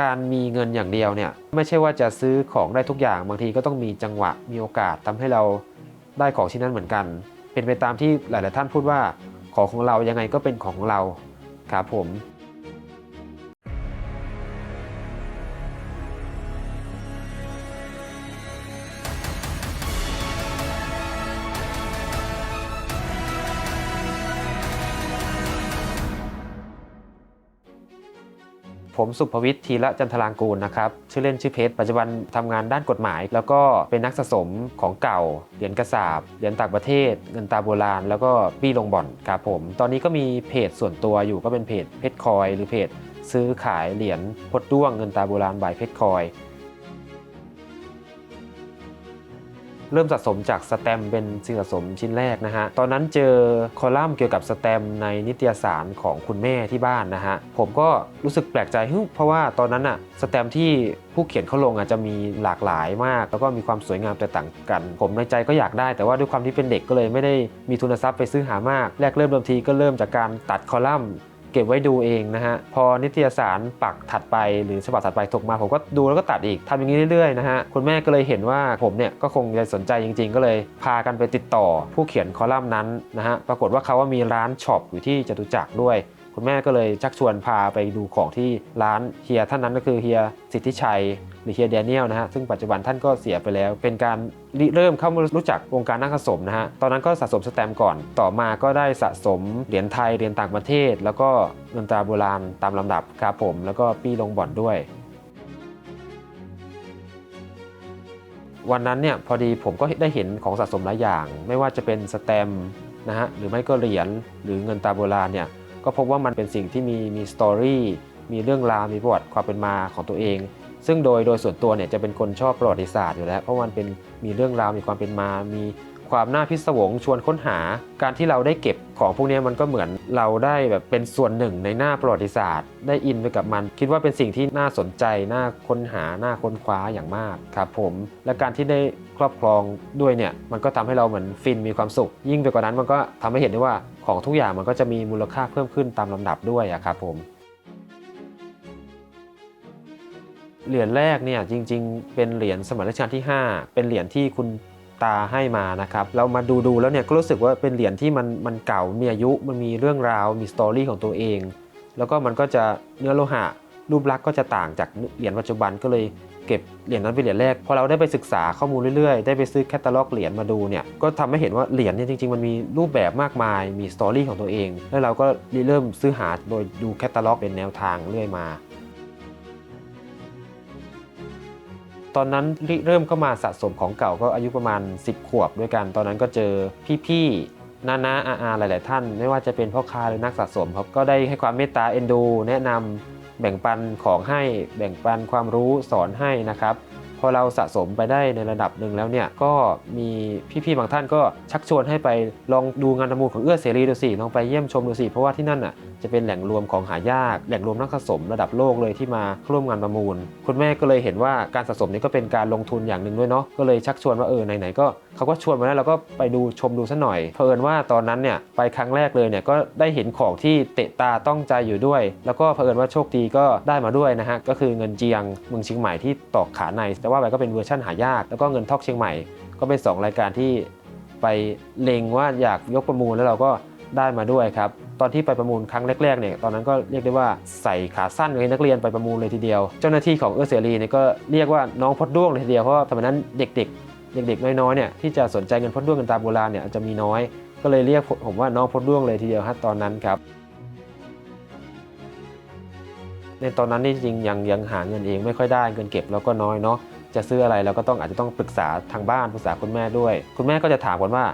การมีเงินอย่างเดียวเนี่ยไม่ใช่ว่าจะซื้อของได้ทุกอย่าง บางทีก็ต้องมีจังหวะมีโอกาสทำให้เราได้ของชิ้นนั้นเหมือนกัน เป็นไปตามที่หลาย ๆ ท่านพูดว่าของของเรายังไงก็เป็นของของเราครับผม ผมสุภวิทย์ธีระจันทรางกูลนะครับ ชื่อเล่นชื่อเพชรปัจจุบันทำงานด้านกฎหมาย แล้วก็เป็นนักสะสมของเก่า เหรียญกระสาบเหรียญต่างประเทศ เงินตาโบราณ แล้วก็ปี้ลงบ่อนครับผม ตอนนี้ก็มีเพจส่วนตัวอยู่ก็เป็นเพจเพชรคอย หรือเพจซื้อขายเหรียญพดด้วงเงินตาโบราณบายเพชรคอย เริ่มสะสมจากสแตมเป็นสิ่งสะสมชิ้นแรกนะฮะ ตอนนั้นเจอคอลัมน์เกี่ยวกับสแตมในนิตยสารของคุณแม่ที่บ้านนะฮะ ผมก็รู้สึกแปลกใจเพราะว่าตอนนั้นอะสแตมที่ผู้เขียนเขาลงอาจจะมีหลากหลายมาก แล้วก็มีความสวยงามแตกต่างกัน ผมในใจก็อยากได้ แต่ว่าด้วยความที่เป็นเด็กก็เลยไม่ได้มีทุนทรัพย์ไปซื้อหามาก แรกเริ่มเดิมทีก็เริ่มจากการตัดคอลัมน์ เก็บไว้ดูเองนะฮะ พอนิตยสารปักถัดไปหรือฉบับถัดไปถกมา ผมก็ดูแล้วก็ตัดอีกทำอย่างนี้เรื่อยๆนะฮะ คุณแม่ก็เลยเห็นว่าผมเนี่ยก็คงจะสนใจจริง ๆ ก็เลยพากันไปติดต่อผู้เขียนคอลัมน์นั้นนะฮะ ปรากฏว่าเขาว่ามีร้านช็อปอยู่ที่จตุจักรด้วย คุณแม่ก็เลยชักชวนพาไปดูของที่ร้านเฮียท่านนั้นก็คือเฮียสิทธิชัย หรือเฮียแดเนียลนะฮะซึ่งปัจจุบันท่านก็เสียไปแล้ว เป็นการเริ่มเข้ามารู้จักวงการนักสะสมนะฮะตอนนั้นก็สะสมสแตมป์ก่อน ต่อมาก็ได้สะสมเหรียญไทยเหรียญต่างประเทศ แล้วก็เงินตราโบราณตามลำดับครับผม แล้วก็ปี้ลงบ่อนด้วยวันนั้นเนี่ยพอดีผมก็ได้เห็นของสะสมหลายอย่าง ไม่ว่าจะเป็นสแตมป์นะฮะหรือไม่ก็เหรียญหรือเงินตราโบราณเนี่ย ก็พบว่ามันเป็นสิ่งที่มีมีสตอรี่มีเรื่องราวมีประวัติความเป็นมาของตัวเอง ซึ่งโดยโดยส่วนตัวเนี่ยจะเป็นคนชอบประวัติศาสตร์อยู่แล้ว เพราะมันเป็นมีเรื่องราวมีความเป็นมา มีความน่าพิศวงชวนค้นหา การที่เราได้เก็บของพวกนี้มันก็เหมือนเราได้แบบเป็นส่วนหนึ่งในหน้าประวัติศาสตร์ ได้อินไปกับมัน คิดว่าเป็นสิ่งที่น่าสนใจน่าค้นหาน่าค้นคว้าอย่างมากครับผมและการที่ได้ครอบครองด้วยเนี่ยมันก็ทำให้เราเหมือนฟินมีความสุข ยิ่งไปกว่านั้นมันก็ทำให้เห็นได้ว่า ของทุกอย่างมันก็จะมีมูลค่าเพิ่มขึ้นตามลำดับด้วยครับผมเหรียญแรกเนี่ยจริง ๆ เป็นเหรียญสมัยรัชกาลที่ 5 เป็นเหรียญที่คุณตาให้มานะครับเรามาดูดูๆแล้วเนี่ยก็รู้สึกว่าเป็นเหรียญที่มันมันเก่ามีอายุมันมีเรื่องราวมีสตอรี่ของตัวเอง แล้วก็มันก็จะเนื้อโลหะ รูปลักษณ์ก็จะต่างจากเหรียญปัจจุบันก็เลย เก็บเหรียญนั้นเป็นเหรียญแรกพอเราได้ไปศึกษาข้อมูลเรื่อยๆ ได้ไปซื้อแคตตาล็อกเหรียญมาดูเนี่ยก็ทำให้เห็นว่าเหรียญเนี่ยจริงๆ มันมีรูปแบบมากมายมีสตอรี่ของตัวเอง แล้วเราก็เริ่มซื้อหาโดยดูแคตตาล็อกเป็นแนวทางเรื่อยมาตอนนั้นเริ่มเข้ามาสะสมของเก่าก็อายุประมาณ 10 ขวบด้วยกัน ตอนนั้นก็เจอพี่ๆนานาอาอาหลาย ๆ ท่าน ไม่ว่าจะเป็นพ่อค้าหรือนักสะสมครับก็ได้ให้ความเมตตาเอ็นดู แนะนำ แบ่งปันของให้แบ่งปันความรู้สอนให้นะครับ พอเราสะสมไปได้ในระดับหนึ่งแล้วเนี่ยก็มีพี่ๆบางท่านก็ชักชวนให้ไปลองดูงานประมูลของเอื้อเสรีดูสิลองไปเยี่ยมชมดูสิเพราะว่าที่นั่นอะจะเป็นแหล่งรวมของหายากแหล่งรวมนักสะสมระดับโลกเลยที่มาร่วมงานประมูล คุณแม่ก็เลยเห็นว่าการสะสมนี้ก็เป็นการลงทุนอย่างหนึ่งด้วยเนาะก็เลยชักชวนว่าเออไหนๆก็เขาก็ชวนมาแล้วเราก็ไปดูชมดูซะหน่อยเพอิญว่าตอนนั้นเนี่ยไปครั้งแรกเลยเนี่ยก็ได้เห็นของที่เตะตาต้องใจอยู่ด้วย แล้วก็เผอิญว่าโชคดีก็ได้มาด้วยนะฮะก็คือเงินเจียงเมืองเชียงใหม่ที่ตอกขาในแต่ว่าไปก็เป็นเวอร์ชั่นหายาก แล้วก็เงินทอกเชียงใหม่ ก็เป็น 2 รายการที่ไปเล็งว่าอยากยกประมูลแล้วเราก็ได้มาด้วยครับ ตอนที่ไปประมูลครั้งแรกๆเนี่ย ตอนนั้นก็เรียกได้ว่าใส่ขาสั้นให้นักเรียนไปประมูลเลยทีเดียว เจ้าหน้าที่ของเอื้อเสรีเนี่ยก็เรียกว่าน้องพดด้วงเลยทีเดียว เพราะว่าสมัยนั้นเด็กๆ เด็กๆ น้อยๆ เนี่ยที่จะสนใจเงินพดด้วงเงินตาโบราณเนี่ยอาจจะมีน้อย ก็เลยเรียกผมว่าน้องพดด้วงเลยทีเดียวฮะตอนนั้นครับ ในตอนนั้นนี่จริงๆยังยังหาเงินเองไม่ค่อยได้เงินเก็บเราก็น้อยเนาะ จะซื้ออะไรเราก็ต้องอาจจะต้องปรึกษาทางบ้านปรึกษาคุณแม่ด้วย คุณแม่ก็จะถามกันว่า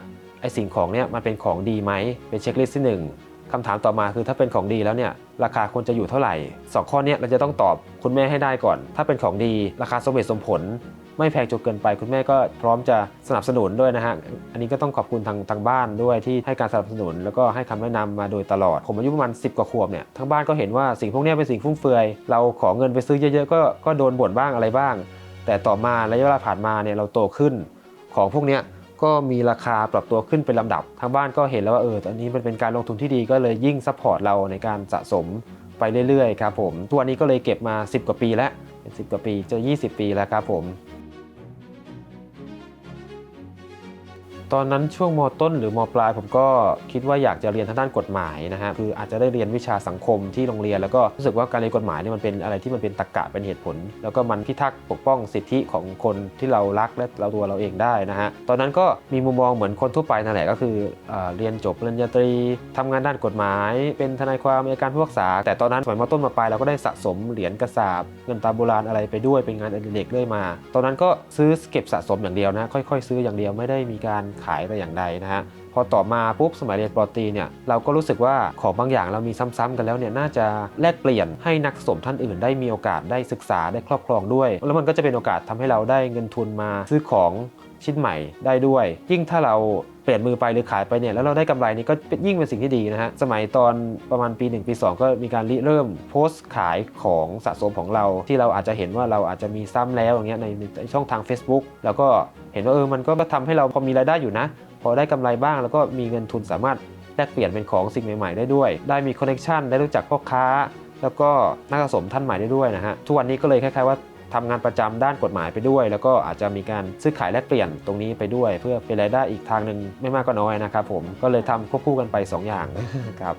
ไอสิ่งของเนี่ยมันเป็นของดีไหมเป็นเช็คลิสต์ที่หนึ่งคำถามต่อมาคือถ้าเป็นของดีแล้วเนี่ยราคาควรจะอยู่เท่าไหร่สองข้อเนี้เราจะต้องตอบคุณแม่ให้ได้ก่อน ถ้าเป็นของดี ราคาสมเหตุสมผล ไม่แพงจนเกินไป คุณแม่ก็พร้อมจะสนับสนุนด้วยนะฮะอันนี้ก็ต้องขอบคุณทางทางบ้านด้วยที่ให้การสนับสนุน แล้วก็ให้คำแนะนำมาโดยตลอด ผมอายุประมาณ 10 กว่าขวบเนี่ยทั้งบ้านก็เห็นว่าสิ่งพวกนี้เป็นสิ่งฟุ่มเฟือย เราขอเงินไปซื้อเยอะๆก็ก็โดนบ่นบ้างอะไรบ้าง แต่ต่อมาระยะเวลาผ่านมาเนี่ยเราโตขึ้นของพวกนี้ก็มีราคาปรับตัวขึ้นเป็นลำดับ ทางบ้านก็เห็นแล้วว่าเออตอนนี้มันเป็นการลงทุนที่ดีก็เลยยิ่งซัพพอร์ตเราในการสะสมไปเรื่อยๆครับผม ตัวนนี้ก็เลยเก็บมา 10 กว่าปีแล้วเป็น10 กว่าปีจะ 20 ปีแล้วครับผม อนนั้นช่วงมต้นหรือมปลาย ผมก็คิดว่าอยากจะเรียนทางด้านกฎหมายนะฮะคืออาจจะได้เรียนวิชาสังคมที่โรงเรียน แล้วก็รู้สึกว่าการเรียนกฎหมายเนี่ยมันเป็นอะไรที่มันเป็นตรรกะเป็นเหตุผล แล้วก็มันพิทักษ์ปกป้องสิทธิของคนที่เรารักและเราตัวเราเองได้นะฮะตอนนั้นก็มีมุมมองเหมือนคนทั่วไปนั่นแหละก็คือเอเรียนจบปริญญาตรีทำงานด้านกฎหมาย เป็นทนายความในการผู้พิพากษา แต่ตอนนั้นสมัยมต้นมาปลายเราก็ได้สะสมเหรียญกระสาบเงินตาโบราณอะไรไปด้วยเป็นงานอดิเรกเรื่อยมา ตอนนั้นก็ซื้อเก็บสะสมอย่างเดียวนะค่อยๆ ซื้ออย่างเดียวไม่ได้มีการขายแต่อย่างใดนะฮะพอต่อมาปุ๊บสมัยเรียนปรตีเนี่ยเราก็รู้สึกว่าของบางอย่างเรามีซ้ำๆกันแล้วเนี่ยน่าจะแลกเปลี่ยนให้นักสมท่านอื่น ได้มีโอกาสได้ศึกษาได้ครอบครองด้วย แล้วมันก็จะเป็นโอกาสทำให้เราได้เงินทุนมาซื้อของชิ้นใหม่ได้ด้วย ยิ่งถ้าเราเปลี่ยนมือไปหรือขายไปเนี่ยแล้วเราได้กำไรนี่ก็ยิ่งเป็นสิ่งที่ดีนะฮะสมัยตอนประมาณปี 1 ปี 2 ก็มีการริเริ่มโพสต์ขายของสะสมของเรา ที่เราอาจจะเห็นว่าเราอาจจะมีซ้ำแล้วอย่างเงี้ยในในช่องทาง Facebook แล้วก็ เห็นว่าเออมันก็ทำให้เราพอมีรายได้อยู่นะ พอได้กำไรบ้างแล้วก็มีเงินทุนสามารถแลกเปลี่ยนเป็นของสิ่งใหม่ ๆ ได้ด้วย ได้มีคอนเน t ชันได้รู้จักพ่อค้า แล้วก็นักสะสมท่านใหม่ได้ด้วยนะฮะทุกวันนี้ก็เลยคล้ายๆว่าทำงานประจำด้านกฎหมายไปด้วย แล้วก็อาจจะมีการซื้อขายแลกเปลี่ยนตรงนี้ไปด้วย เพื่อเป็นรายได้อีกทางหนึ่งไม่มากก็น้อยนะครับผมก็เลยทำควบคู่กันไป 2 อย่างครับ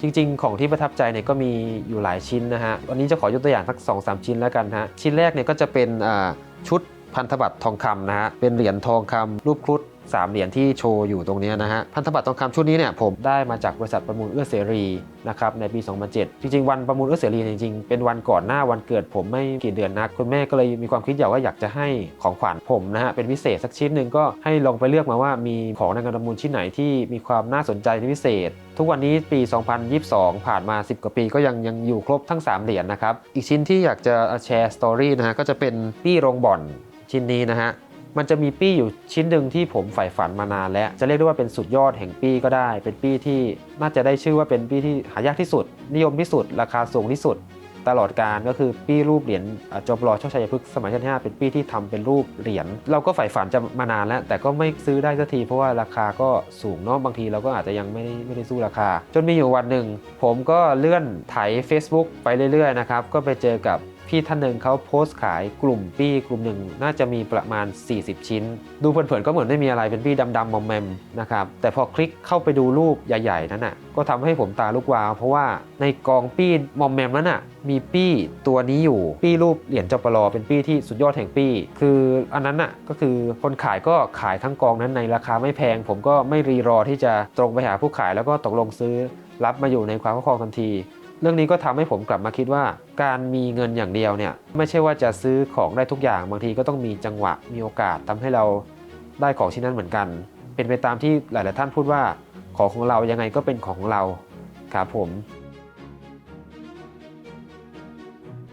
จริง ๆ ของที่ประทับใจเนี่ยก็มีอยู่หลายชิ้นนะฮะ วันนี้จะขอยกตัวอย่างสัก2อสชิ้นแล้วกันฮะ ชิ้นแรกเนี่ยก็จะเป็นชุดพันธบัตรทองคำนะฮะ เป็นเหรียญทองคำรูปครุฑ สามเหรียญที่โชว์อยู่ตรงนี้นะฮะพันธบัตรทองคำชุดนี้เนี่ยผมได้มาจากบริษัทประมูลเอื้อเสรีนะครับในปี 2007 จริง ๆ วันประมูลเอื้อเสรีจริงๆเป็นวันก่อนหน้าวันเกิดผมไม่กี่เดือนนะคุณแม่ก็เลยมีความคิดอยากว่าอยากจะให้ของขวัญผมนะฮะเป็นพิเศษสักชิ้นหนึ่งก็ให้ลองไปเลือกมาว่ามีของในการประมูลชิ้นไหนที่มีความน่าสนใจพิเศษ ทุกวันนี้ปี 2022 ผ่านมา 10 กว่าปีก็ยังยังอยู่ครบทั้ง 3 เหรียญนะครับอีกชิ้นที่อยากจะแชร์สตอรี่นะฮะก็จะเป็นปี้โรงบ่อนชิ้นนี้นะฮะ มันจะมีปี้อยู่ชิ้นหนึ่งที่ผมใฝ่ฝันมานานแล้ว จะเรียกได้ว่าเป็นสุดยอดแห่งปี้ก็ได้ เป็นปี้ที่น่าจะได้ชื่อว่าเป็นปี้ที่หายากที่สุด นิยมที่สุด ราคาสูงที่สุด ตลอดการก็คือปี้รูปเหรียญอ่าจบลอชคชัยพฤกษ์สมัยที่5เป็นปี้ที่ทำเป็นรูปเหรียญเราก็ใฝ่ฝันจะมานานแล้ว แต่ก็ไม่ซื้อได้สักทีเพราะว่าราคาก็สูงเนาะบางทีเราก็อาจจะยังไม่ได้ไม่ได้สู้ราคา จนมีอยู่วันหนึ่งผมก็เลื่อนไถ Facebook ไปเรื่อยๆนะครับก็ไปเจอกับ พี่ท่านหนึ่งเขาโพสต์ขายกลุ่มปี้กลุ่มหนึ่งน่าจะมีประมาณ 40 ชิ้น ดูเผินๆก็เหมือนไม่มีอะไรเป็นปี้ดำๆมอมแมมนะครับแต่พอคลิกเข้าไปดูรูปใหญ่ๆนั้นน่ะก็ทำให้ผมตาลุกวาวเพราะว่าในกองปี้มอมแมมนั้นน่ะมีปี้ตัวนี้อยู่ปี้รูปเหรียญจปลอเป็นปี้ที่สุดยอดแห่งปี้ คืออันนั้นน่ะก็คือคนขายก็ขายทั้งกองนั้นในราคาไม่แพง ผมก็ไม่รีรอที่จะตรงไปหาผู้ขายแล้วก็ตกลงซื้อรับมาอยู่ในความครอบครองทันที เรื่องนี้ก็ทำให้ผมกลับมาคิดว่า การมีเงินอย่างเดียวเนี่ยไม่ใช่ว่าจะซื้อของได้ทุกอย่างบางทีก็ต้องมีจังหวะมีโอกาสทำให้เราได้ของชิ้นนั้นเหมือนกัน เป็นไปตามที่หลาย ๆ ท่านพูดว่าของของเรายังไงก็เป็นของของเราครับผม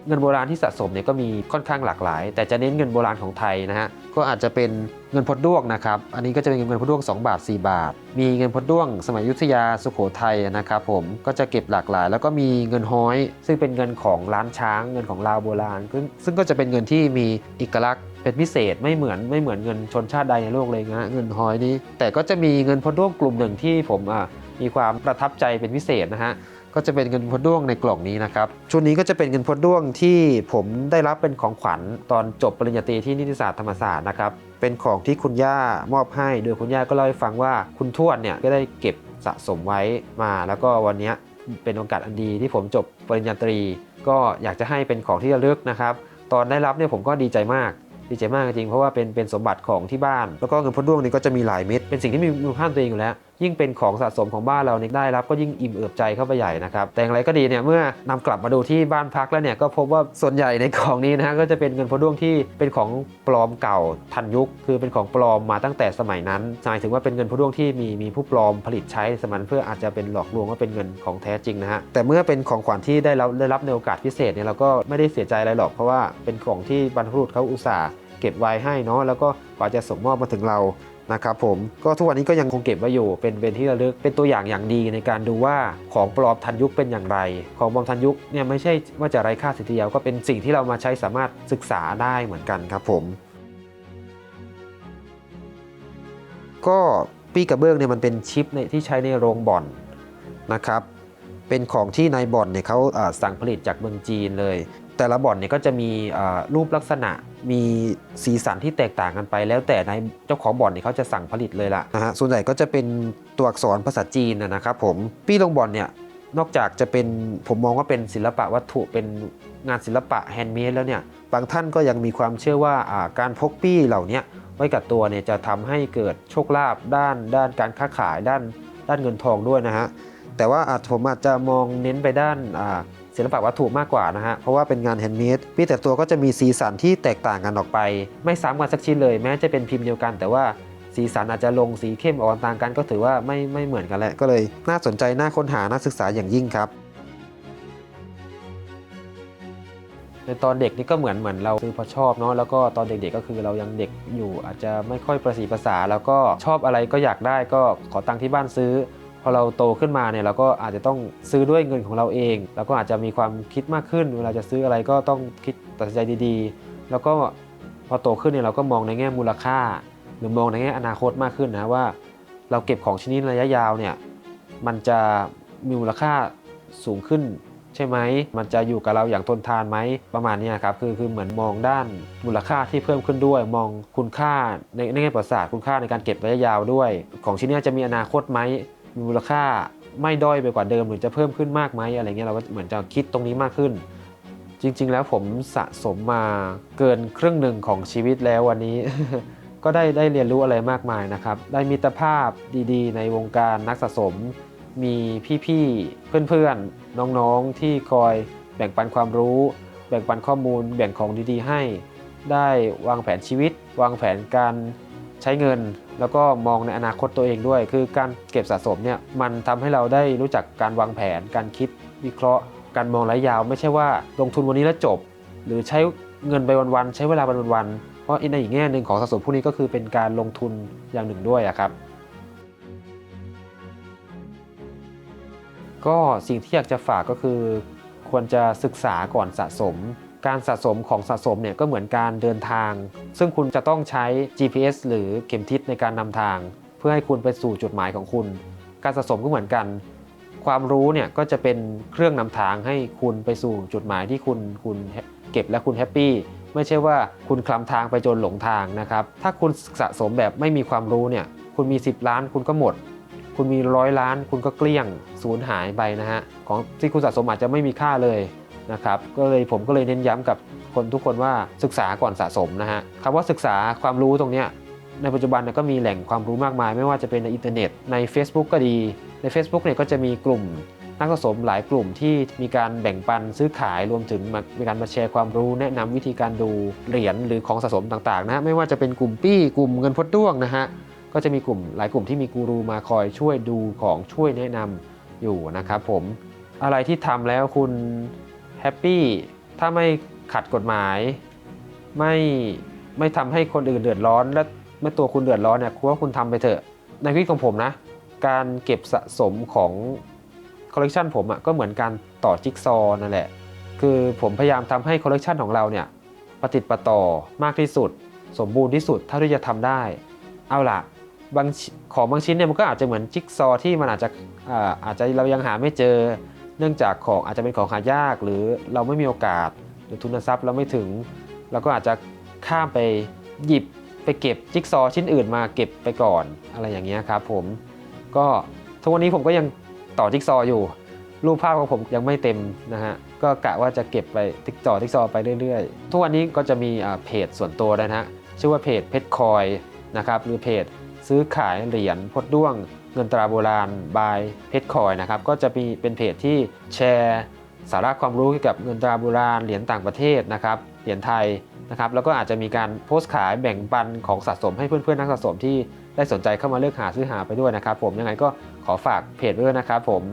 เงินโบราณที่สะสมเนี่ยก็มีค่อนข้างหลากหลาย แต่จะเน้นเงินโบราณของไทยนะฮะ ก็อาจจะเป็นเงินพดด้วงนะครับ อันนี้ก็จะเป็นเงินพดด้วง 2 บาท 4 บาท มีเงินพดด้วง สมัยยุทธยาสุโขทัยนะครับผมก็จะเก็บหลากหลาย แล้วก็มีเงินห้อย ซึ่งเป็นเงินของร้านช้าง เงินของลาวโบราณ ซึ่งก็จะเป็นเงินที่มีเอกลักษณ์เป็นพิเศษไม่เหมือนไม่เหมือนเงินชนชาติใดในโลกเลยนะเงินห้อยนี้ แต่ก็จะมีเงินพดด้วงกลุ่มหนึ่งที่ผมมีความประทับใจเป็นพิเศษนะฮะ ก็จะเป็นเงินพดด้วงในกล่องนี้นะครับชุดนี้ก็จะเป็นเงินพดด้วงที่ผมได้รับเป็นของขวัญตอนจบปริญญาตรีที่นิติศาสตร์ธรรมศาสตร์นะครับเป็นของที่คุณย่ามอบให้ โดยคุณย่าก็เล่าให้ฟังว่าคุณทวดเนี่ยก็ได้เก็บสะสมไว้มา แล้วก็วันนี้เป็นโอกาสอันดีที่ผมจบปริญญาตรี ก็อยากจะให้เป็นของที่ระลึกนะครับ ตอนได้รับเนี่ยผมก็ดีใจมากดีใจมากจริงเพราะว่าเป็นเป็นสมบัติของที่บ้าน แล้วก็เงินพดด้วงนี่ก็จะมีหลายเม็ดเป็นสิ่งที่มีมูลค่าตัวเองอยู่แล้ว ยิ่งเป็นของสะสมของบ้านเราเนี่ยได้รับก็ยิ่งอิ่มเอิบใจเข้าไปใหญ่นะครับแต่อย่างไรก็ดีเนี่ยเมื่อนำกลับมาดูที่บ้านพักแล้วเนี่ยก็พบว่าส่วนใหญ่ในของนี้นะก็จะเป็นเงินพดด้วงที่เป็นของปลอมเก่าทันยุค คือเป็นของปลอมมาตั้งแต่สมัยนั้นหมายถึงว่าเป็นเงินพดด้วงที่มีมีผู้ปลอมผลิตใช้สมัยนั้นเพื่ออาจจะเป็นหลอกลวงว่าเป็นเงินของแท้จริงนะฮะแต่เมื่อเป็นของขวัญที่ได้รับได้รับในโอกาสพิเศษเนี่ยเราก็ไม่ได้เสียใจอะไรหรอกเพราะว่าเป็นของที่บรรพบุรุษเขาอุตส่าห์ เก็บไว้ให้เนาะแล้วก็กว่าจะส่งมอบมาถึงเรานะครับผมก็ทุกวันนี้ก็ยังคงเก็บไว้อยู่เป็นเป็นที่ระลึกเป็นตัวอย่างอย่างดีในการดูว่าของปลอมทันยุคเป็นอย่างไร ของปลอมทันยุคเนี่ยไม่ใช่ว่าจะไร้ค่าสิทธิเดียวก็เป็นสิ่งที่เรามาใช้สามารถศึกษาได้เหมือนกันครับผม ก็ปีกระเบื้องเนี่ยมันเป็นชิปในที่ใช้ในโรงบ่อนนะครับ เป็นของที่นายบ่อนเนี่ยเขาสั่งผลิตจากเมืองจีนเลย แต่ละบ่อนเนี่ยก็จะมีรูปลักษณะมีสีสันที่แตกต่างกันไป แล้วแต่ในเจ้าของบ่อนเนี่ยเขาจะสั่งผลิตเลยล่ะนะฮะส่วนใหญ่ก็จะเป็นตัวอักษรภาษาจีนนะครับผมปี้ลงบ่อนเนี่ยนอกจากจะเป็นผมมองว่าเป็นศิลปะวัตถุเป็นงานศิลปะแฮนด์เมดแล้วเนี่ยบางท่านก็ยังมีความเชื่อว่าการพกปี้เหล่านี้ไว้กับตัวเนี่ยจะทำให้เกิดโชคลาภด้านด้านการค้าขายด้านด้านเงินทองด้วยนะฮะแต่ว่าอาจผมอาจจะมองเน้นไปด้านอ ศิลปะวัตถุมากกว่านะฮะ เพราะว่าเป็นงานแฮนด์เมดพี่แต่ตัวก็จะมีสีสันที่แตกต่างกันออกไป ไม่ซ้ำกันสักชิ้นเลย แม้จะเป็นพิมพ์เดียวกัน แต่ว่าสีสันอาจจะลงสีเข้มอ่อนต่างกันก็ถือว่าไม่ไม่เหมือนกันแหละก็เลย น่าสนใจน่าค้นหาน่าศึกษาอย่างยิ่งครับในตอนเด็กนี่ก็เหมือนเหมือนเราคือพอชอบเนาะแล้วก็ตอนเด็กๆก็คือเรายังเด็กอยู่ อาจจะไม่ค่อยประสีภาษา แล้วก็ชอบอะไรก็อยากได้ก็ขอตังค์ที่บ้านซื้อ อเราโตขึ้นมาเนี่ยเราก็อาจจะต้องซื้อด้วยเงินของเราเองแล้วก็อาจจะมีความคิดมากขึ้น เวลาจะซื้ออะไรก็ต้องคิดตัดสินใจดีๆ แล้วก็พอโตขึ้นเนี่ยเราก็มองในแง่มูลค่า หรือมองในแง่อนาคตมากขึ้นนะว่า เราเก็บของชิ้นนี้ระยะยาวเนี่ยมันจะมีมูลค่าสูงขึ้นใช่ไหม มันจะอยู่กับเราอย่างทนทานไหมประมาณนี้ครับคือคือเหมือนมองด้านมูลค่าที่เพิ่มขึ้นด้วย มองคุณค่าในในแง่ประวัติศาสตร์คุณค่าในการเก็บระยะยาวด้วย ของชิ้นนี้จะมีอนาคตไหม มูลค่าไม่ด้อยไปกว่าเดิมหรือจะเพิ่มขึ้นมากไหมอะไรเงี้ยเราก็เหมือนจะคิดตรงนี้มากขึ้น จริง ๆ แล้วผมสะสมมาเกินครึ่งหนึ่งของชีวิตแล้ววันนี้ ก็ได้ได้เรียนรู้อะไรมากมายนะครับ ได้มิตรภาพดีๆ ในวงการนักสะสม มีพี่ๆเพื่อนๆน้องๆที่คอยแบ่งปันความรู้ แบ่งปันข้อมูล แบ่งของดีๆ ให้ ได้วางแผนชีวิต วางแผนการ ใช้เงิน แล้วก็มองในอนาคตตัวเองด้วย คือการเก็บสะสมเนี่ยมันทำให้เราได้รู้จักการวางแผน การคิดวิเคราะห์ การมองระยะยาวไม่ใช่ว่าลงทุนวันนี้แล้วจบ หรือใช้เงินไปวันๆใช้เวลาไปวันๆเพราะในอีกแง่หนึ่งของสะสมพวกนี้ก็คือเป็นการลงทุนอย่างหนึ่งด้วยครับก็สิ่งที่อยากจะฝากก็คือ ควรจะศึกษาก่อนสะสม การสะสมของสะสมเนี่ยก็เหมือนการเดินทาง ซึ่งคุณจะต้องใช้ GPS หรือเข็มทิศในการนำทาง เพื่อให้คุณไปสู่จุดหมายของคุณ การสะสมก็เหมือนกัน ความรู้เนี่ยก็จะเป็นเครื่องนำทางให้คุณไปสู่จุดหมายที่คุณคุณเก็บและคุณแฮปปี้ไม่ใช่ว่าคุณคลำทางไปจนหลงทางนะครับ ถ้าคุณสะสมแบบไม่มีความรู้เนี่ย คุณมี 10 ล้านคุณก็หมด คุณมีร้อยล้าน คุณก็เกลี้ยงสูญหายไปนะฮะ ของที่คุณสะสมอาจจะไม่มีค่าเลย นะครับก็เลยผมก็เลยเน้นย้ำกับคนทุกคนว่าศึกษาก่อนสะสมนะฮะคำว่าศึกษาความรู้ตรงเนี้ยในปัจจุบันก็มีแหล่งความรู้มากมาย ไม่ว่าจะเป็นในอินเทอร์เน็ตใน Facebook ก็ดี ใน Facebook เนี่ยก็จะมีกลุ่มนักสะสมหลายกลุ่มที่มีการแบ่งปันซื้อขายรวมถึงมีการมาแชร์ความรู้แนะนำวิธีการดูเหรียญหรือของสะสมต่างๆนะฮะไม่ว่าจะเป็นกลุ่มปี้กลุ่มเงินพดด้วงนะฮะก็จะมีกลุ่มหลายกลุ่มที่มีกูรูมาคอยช่วยดูของช่วยแนะนำอยู่นะครับผมอะไรที่ทำแล้วคุณ ฮปปี้ถ้าไม่ขัดกฎหมาย ไม่ไม่ทำให้คนอื่นเดือดร้อน และไม่ตัวคุณเดือดร้อนเนี่ยคุณว่าคุณทำไปเถอะ ในวิธีของผมนะ การเก็บสะสมของคอลเลกชันผมอะ่ะก็เหมือนการต่อจิ๊กซอนั่นแหละ คือผมพยายามทำให้คอลเลกชันของเราเนี่ยประติดประต่อมากที่สุด สมบูรณ์ที่สุดเท่าที่จะทำได้ เอาล่ะบางของบางชิ้นเนี่ยมันก็อาจจะเหมือนจิ๊กซอที่มันอาจจะอ่าอาจจะเรายังหาไม่เจอ เนื่องจากของอาจจะเป็นของหายาก หรือเราไม่มีโอกาสหรือทุนทรัพย์เราไม่ถึง เราก็อาจจะข้ามไปหยิบไปเก็บจิ๊กซอว์ชิ้นอื่นมาเก็บไปก่อนอะไรอย่างเงี้ยครับผมก็ทุกวันนี้ผมก็ยังต่อจิ๊กซอว์อยู่ รูปภาพของผมยังไม่เต็มนะฮะก็กะว่าจะเก็บไปติ๊กต่อจิ๊กซอว์ไปเรื่อยๆ ทุกวันนี้ก็จะมีอ่าเพจส่วนตัวนะฮะชื่อว่าเพจเพชรคอยนะครับหรือเพจซื้อขายเหรียญพดด้วง เงินตราโบราณบายเพชรคอยนะครับก็จะมีเป็นเพจที่แชร์สาระความรู้เกี่ยวกับเงินตราโบราณเหรียญต่างประเทศนะครับเหรียญไทยนะครับแล้วก็อาจจะมีการโพสต์ขายแบ่งปันของสะสมให้เพื่อนๆนักสะสมที่ได้สนใจเข้ามาเลือกหาซื้อหาไปด้วยนะครับ ผมยังไงก็ขอฝากเพจด้วยนะครับผม